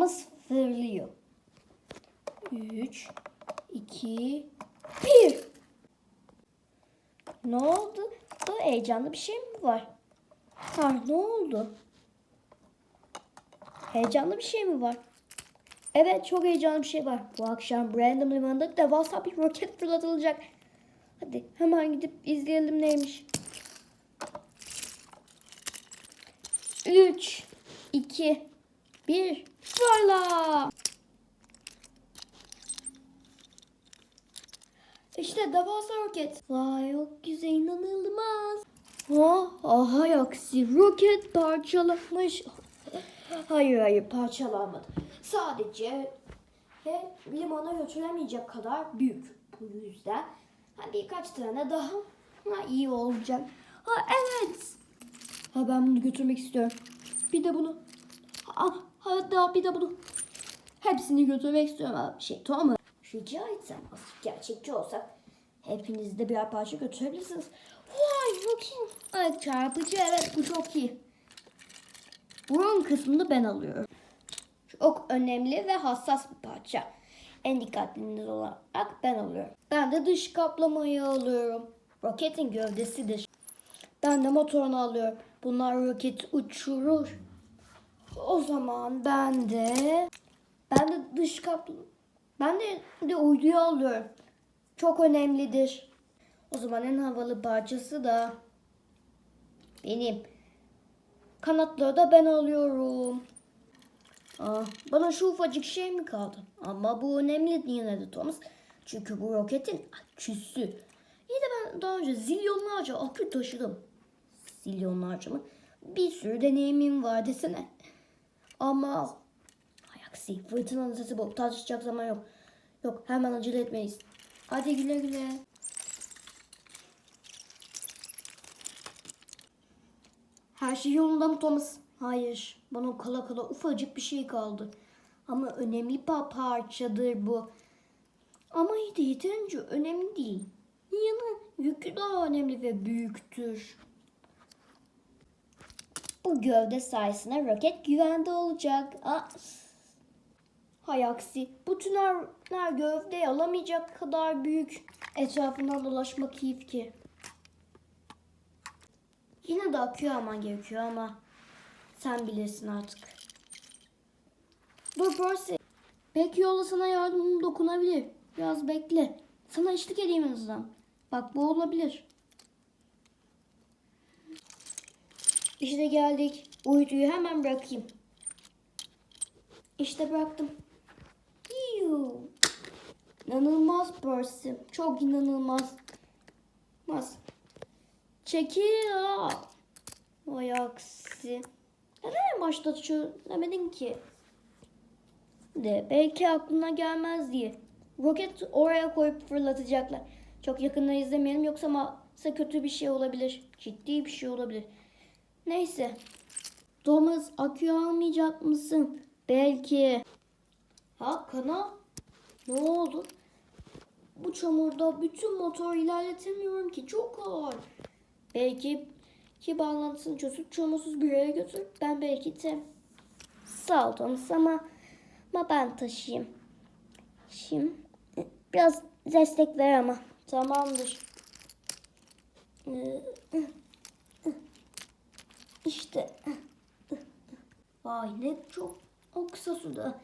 Thomas fırlıyor. 3, 2, 1. Ne oldu? Bu heyecanlı bir şey mi var? Ha ne oldu? Heyecanlı bir şey mi var? Evet çok heyecanlı bir şey var. Bu akşam Brandon Limanı'nda devasa bir roket fırlatılacak. Hadi hemen gidip izleyelim neymiş. 3, 2, 1, fırla! İşte devasa roket. Vay çok güzel inanılmaz. Oh, aha aksi roket parçalanmış. Hayır hayır parçalanmadı. Sadece ve limana götüremeyecek kadar büyük. Bu yüzden ha, birkaç tane daha ha, iyi olacak. Ha evet. Ha ben bunu götürmek istiyorum. Bir de bunu. Ha, hatta bir de bunu. Hepsini götürmek istiyorum. Ha, şey tamam mı? Rica etsem gerçekçi olsak hepiniz de birer parça götürebilirsiniz. Vay bakayım. Ay çarpıcı evet bu çok iyi. Burun kısmını ben alıyorum. Çok önemli ve hassas bir parça. En dikkatliniz olarak ben alıyorum. Ben de dış kaplamayı alıyorum. Roketin gövdesidir. Ben de motorunu alıyorum. Bunlar roketi uçurur. O zaman ben de ben de dış kaplı ben de, de uyduyu alıyorum. Çok önemlidir. O zaman en havalı parçası da benim. Kanatları da ben alıyorum. Ah, bana şu ufacık şey mi kaldı? Ama bu önemli yine de Thomas. Çünkü bu roketin aküsü. İyi de ben daha önce zilyonlarca akü taşıdım. Zilyonlarca mı? Bir sürü deneyimim var desene. Ama aksi fırtınanın sesi bu. Tartışacak zaman yok. Yok hemen acele etmeyiz. Hadi güle güle. Her şey yolunda mı Thomas? Hayır. Bana kala kala ufacık bir şey kaldı. Ama önemli bir parçadır bu. Ama yeterince önemli değil. Yanı yükü daha önemli ve büyüktür. Bu gövde sayesinde roket güvende olacak. Aa, hay aksi. Bu tüneller gövdeyi alamayacak kadar büyük. Etrafından dolaşmak iyi fikir. Yine de akıyor alman gerekiyor ama sen bilirsin artık. Dur Percy. Belki yolda sana yardımım dokunabilir. Biraz bekle. Sana eşlik edeyim en. Bak bu olabilir. İşte geldik. Uyduyu hemen bırakayım. İşte bıraktım. Yuu. İnanılmaz Percy. Çok inanılmaz. Mas. Çekil ya. Vay aksi. Neden en başta söylemedin ki? De belki aklına gelmez diye. Roket oraya koyup fırlatacaklar. Çok yakından izlemeyelim yoksa masa kötü bir şey olabilir. Ciddi bir şey olabilir. Neyse. Thomas akü almayacak mısın? Belki. Ha kana? Ne oldu? Bu çamurda bütün motoru ilerletemiyorum ki. Çok ağır. Belki ki bağlantısını çözüp çamursuz bir yere götür. Ben belki de sağ ol Thomas ama, ama ben taşıyayım. Şimdi biraz destek ver ama. Tamamdır. İşte. Vay ne çok o kısa suda.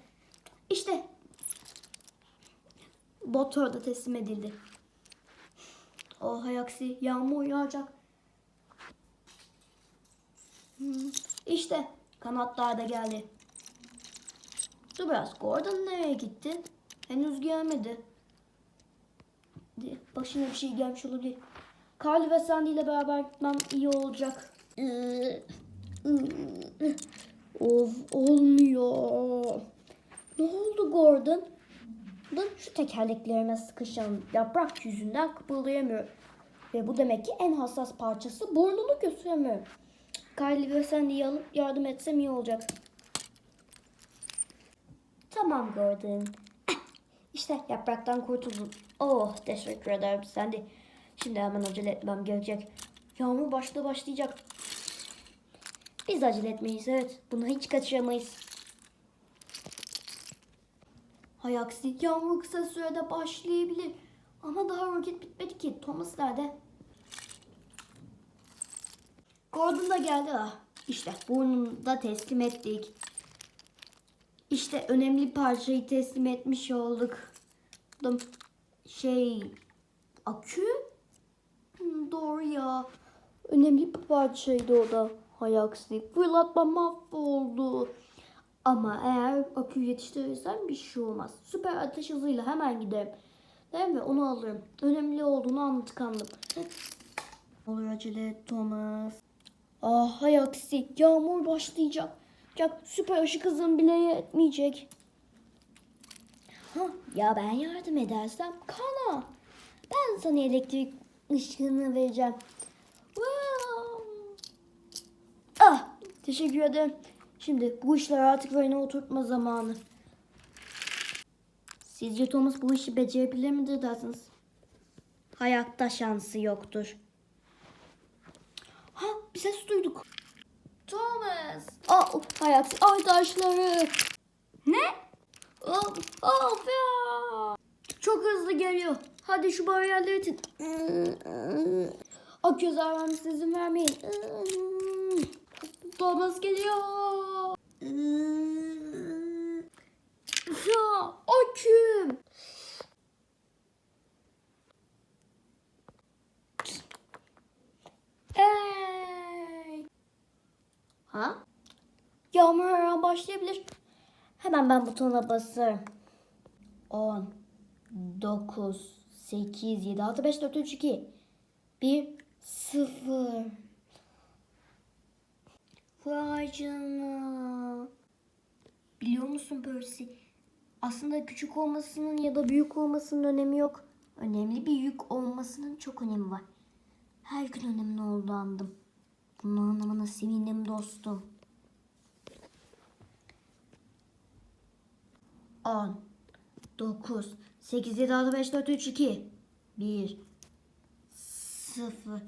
İşte. Motor da teslim edildi. Oh hay aksi yağmur yağacak. Hmm, İşte kanatlar da geldi. Dur biraz Gordon nereye gitti? Henüz gelmedi. Başına bir şey gelmiş olabilir. Carly ve Sandy ile beraber gitmem iyi olacak. Of olmuyor. Ne oldu Gordon? Ben şu tekerleklerime sıkışan yaprak yüzünden kıpırdayamıyor. Ve bu demek ki en hassas parçası burnunu götüremiyor. Kylie ve Sandy'yi alıp yardım etsem iyi olacak. Tamam Gordon. İşte yapraktan kurtuldum. Oh teşekkür ederim Sandy. Şimdi hemen acele etmem gerekecek. Yağmur başta başlayacak. Biz acele etmeyiz evet. Bunu hiç kaçıramayız. Hay aksi yağmur kısa sürede başlayabilir. Ama daha roket bitmedi ki. Thomas nerede? Gordon da geldi ah. İşte burnunu da teslim ettik. İşte önemli parçayı teslim etmiş olduk. Şey akü? Önemli bir parçaydı o da. Hay aksi. Fırlatma mahvoldu. Ama eğer akü yetiştirirsem bir şey olmaz. Süper ateş hızıyla hemen giderim. Değil mi? Onu alırım. Önemli olduğunu anlatkandım. Olur acele et Thomas. Ah hay aksi. Yağmur başlayacak. Cak süper ışık hızım bile yetmeyecek. Ha, ya ben yardım edersem kana. Ben sana elektrik ışığını vereceğim. Wow. Ah, teşekkür ederim. Şimdi bu işler artık rayına oturtma zamanı. Sizce Thomas bu işi becerebilir midir dersiniz? Hayatta şansı yoktur. Ha, bir ses duyduk. Thomas. Aa, ayak ay taşları. Ne? Of, of ya. Çok hızlı geliyor. Hadi şu bariyerleri itin. Akü zararımız izin vermeyin. Thomas geliyor. Ya, aküm. Ey. Ha? Yağmur her başlayabilir. Hemen ben butona basarım. 10, 9, 8, 7, 6, 5, 4, 3, 2, 1, 0. Vay canına. Biliyor musun Percy? Aslında küçük olmasının ya da büyük olmasının önemi yok. Önemli bir yük olmasının çok önemi var. Her gün önemli olduğu andım. Bunu anlamana sevindim dostum. 10, 9, 8, 7, 6, 5, 4, 3, 2, 1, 0.